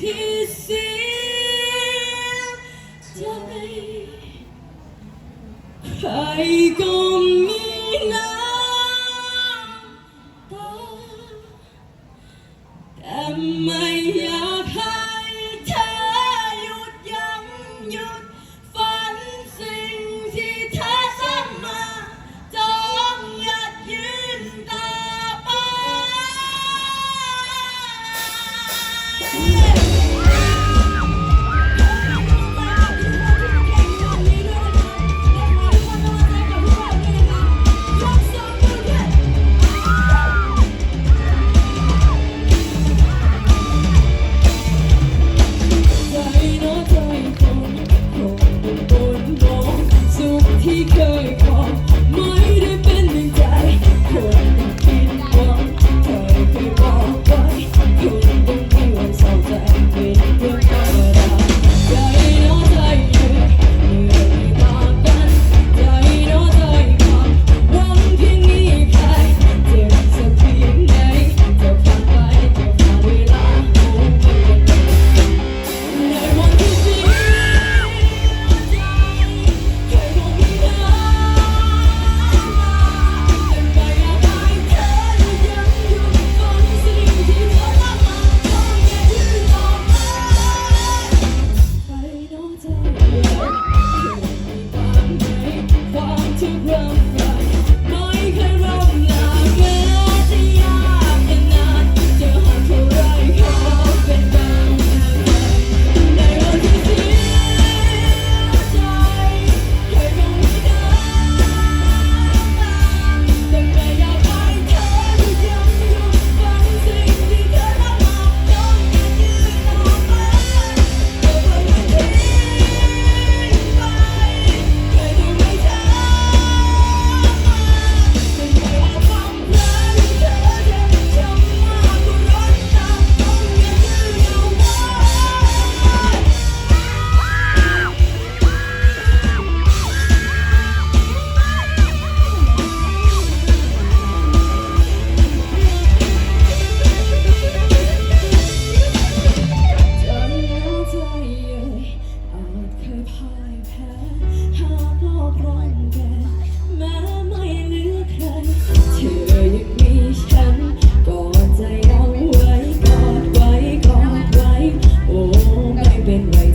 ที่เสียใจ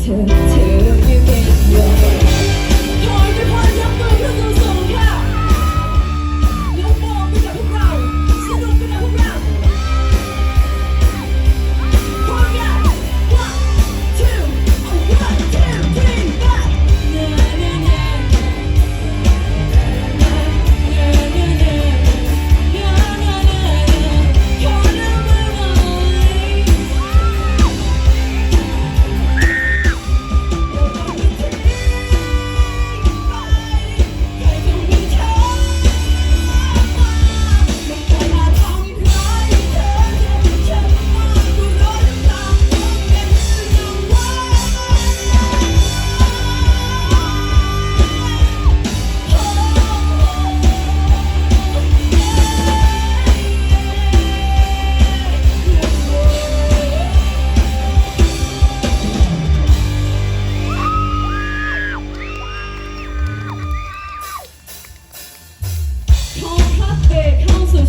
to, to.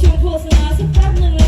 ชมโฆษณาสักแป๊บหนึ่ง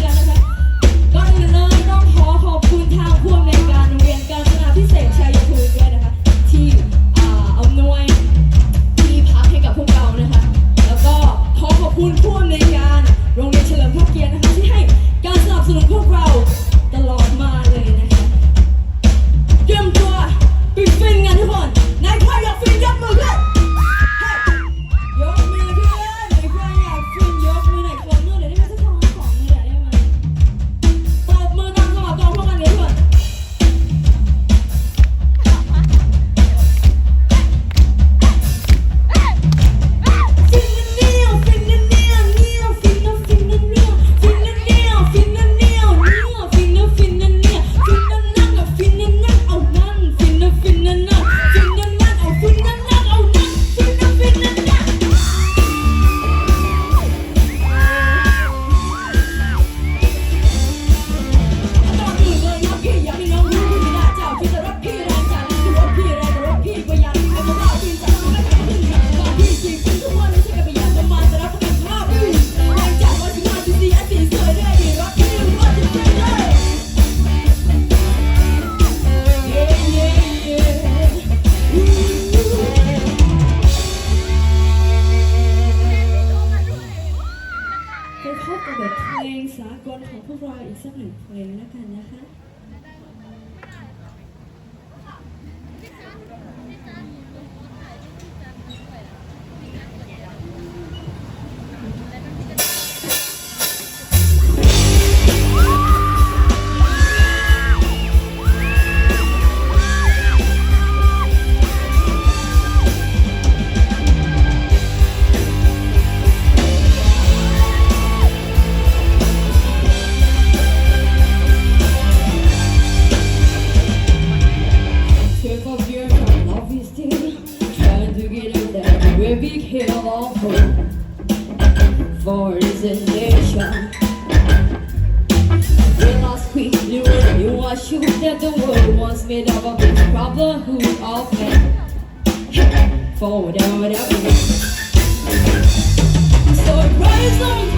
The who all fed. Forward, downward, up again. So it rides on.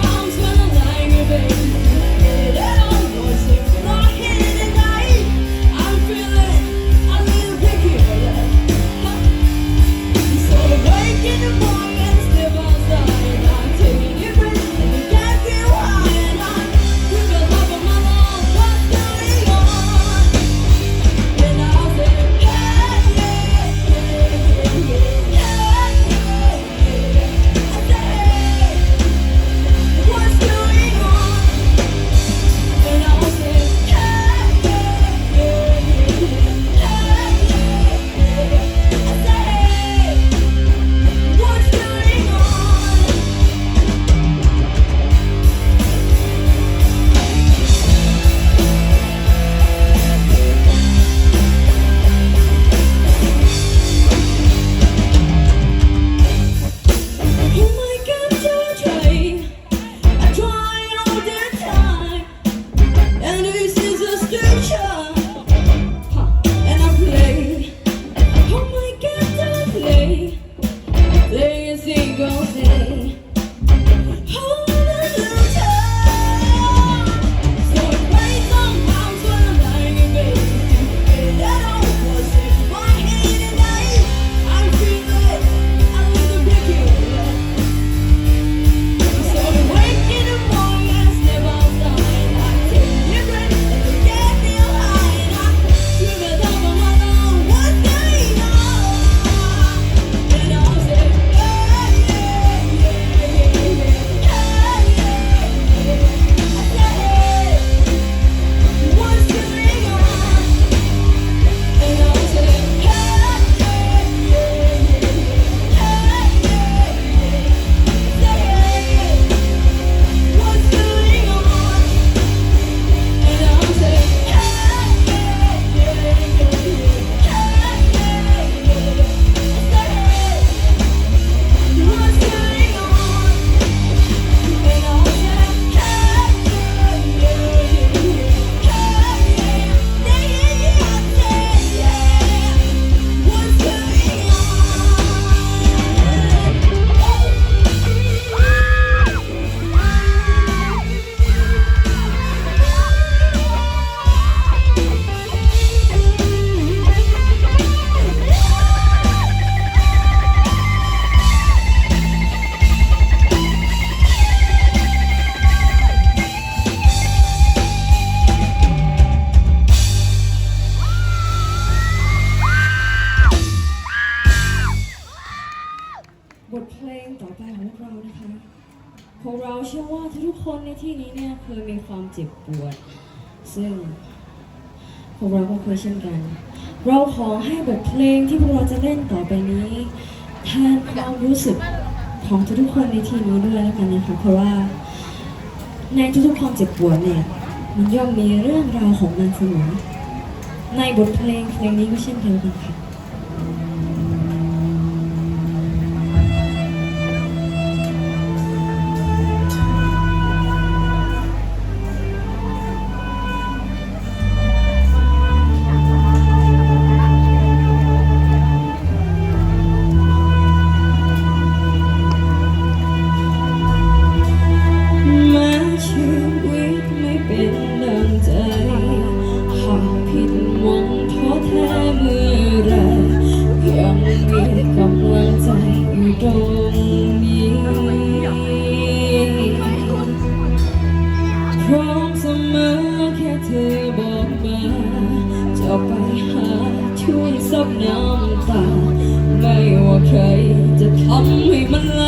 กวด ซึ่งพวกเราก็เคยเช่นกัน เราขอให้บทเพลงที่พวกเราจะเล่นต่อไปนี้แทนความรู้สึกของทุกคนในทีมนี้ด้วยแล้วกันนะคะเพราะว่า ในทุกๆความเจ็บปวดเนี่ยมันย่อมมีเรื่องราวของมันเสมอในบทเพลงเพลงนี้ก็เช่นเดียวกันค่ะ ทำให้มันล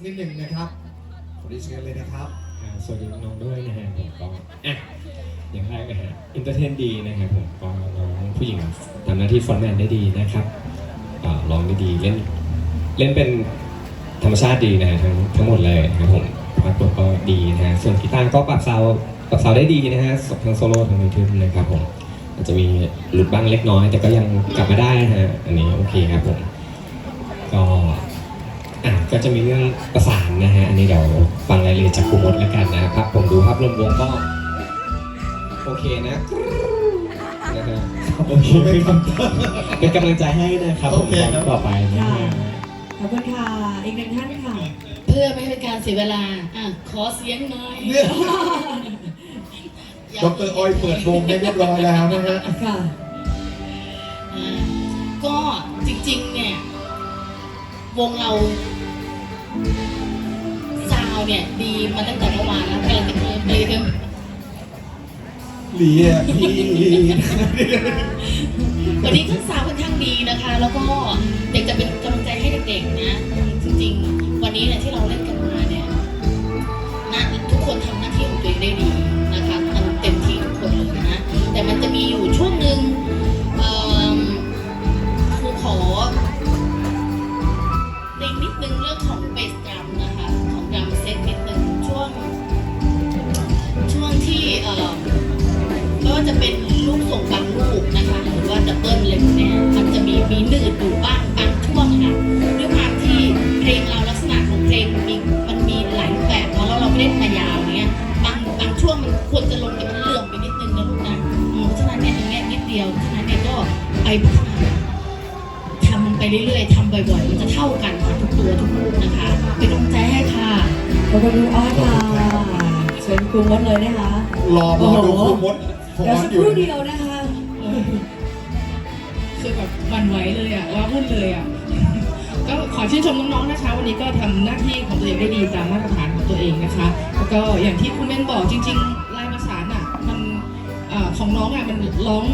นสักนิดหนึ่งนะครับขอเรียนเชิญเลยนะครับอ่าสวัสดีน้องๆด้วยนะฮะผมก็อะอย่างแรกนะฮะอินเตอร์เทนดีนะครับผมก็น้องผู้หญิงทำหน้าที่ฟอนต์แมนได้ดีนะครับอ่าร้องได้ดีเล่นเล่นเป็นธรรมชาติดีนะฮะทั้งทั้งหมดเลยนะครับผมพาร์ทตัวก็ดีนะฮะส่วนกีตาร์ก็ปรับเซาร์ปรับเซาร์ได้ดีนะฮะทั้งโซโล่ทั้งมิวทิมนะครับผมอาจจะมีหลุดบ้างเล็กน้อย แต่ก็ยังกลับมาได้นะฮะอันนี้โอเคครับผมก็ ก็จะมีเรื่องประสานนะฮะ อันนี้เดี๋ยวฟังรายละเอียดจากครูมดแล้วกันนะครับ ผมดูภาพรวมวงก็ โอเคนะนะฮะโอเคเป็นกำลังใจให้นะครับผมโอเคครับต่อไปนะฮะขอบคุณค่ะ อีกหนึ่งท่านค่ะ เพื่อไม่ให้เป็นการเสียเวลาอะขอเสียงหน่อยเนี่ยอยากดรออยเปิดวงได้เรียบร้อยแล้วนะฮะค่ะอ่าก็จริงๆ เนี่ย วงเราซาวด์ เนี่ยดีมาตั้งแต่เมื่อวานแล้วกำลังจะเริ่มเลยเริ่มเลียพี่วันนี้ทั้งซาวด์ค่อนข้างดีนะคะ แล้วก็อยากจะเป็นกำลังใจให้เด็กๆนะ จริงๆ วันนี้เนี่ยที่เราเล่นกัน ควรจะลงแต่เหลื่อมไปนิดนึงนะลูกนะเพราะฉะนั้นเนี่ยตรงนี้นิดเดียวเพราะฉะนั้นเนี่ยก็ไปพัฒนาทำมันไปเรื่อยๆทำบ่อยๆ มันจะเท่ากันค่ะทุกตัวทุกลูกนะคะเป็นกำลังใจให้ค่ะขอบคุณครูอ้อยค่ะเชิญครูมดเลยนะคะรอรอดูครูมดเดี๋ยวสักครู่เดียวนะคะคือแบบวันไหวเลยอะว่าวุ่นเลยอะก็ขอชื่นชมน้องๆนะคะ วันนี้ก็ทำหน้าที่ของตัวเองได้ดีตามมาตรฐานของตัวเองนะคะ แล้วก็อย่างที่คุณเมนบอกจริง ๆ อของน้องอะมันร้อง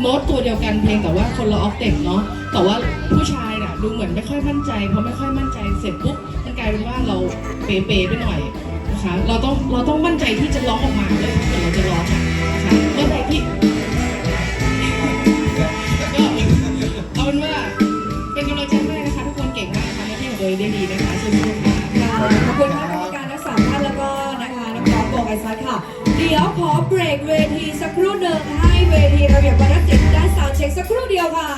โน้ตตัวเดียวกันเพลงแต่ว่าคนละออกเต็ปเนาะแต่ว่าผู้ชายน่ะดูเหมือนไม่ค่อยมั่นใจพอไม่ค่อยมั่นใจเสร็จปุ๊บมันกลายเป็นว่าเราเป๋ๆไปหน่อยนะคะเราต้องเราต้องมั่นใจที่จะร้องออกมาเลยถ้าเกิดเราจะร้องอะนะคะเมื่อใดที่ก็เอาเป็นว่าเป็นกำลังใจให้นะคะทุกคนเก่งมากทำหน้าที่ของตัวเองได้ดีนะคะสู้ๆค่ะขอบคุณคณะกรรมาร ค่ะ เดี๋ยวขอเบรกเวทีสักครู่หนึ่งให้เวทีระเบียบวัฒนศิลป์ด้านสาวเช็คสักครู่เดียวค่ะ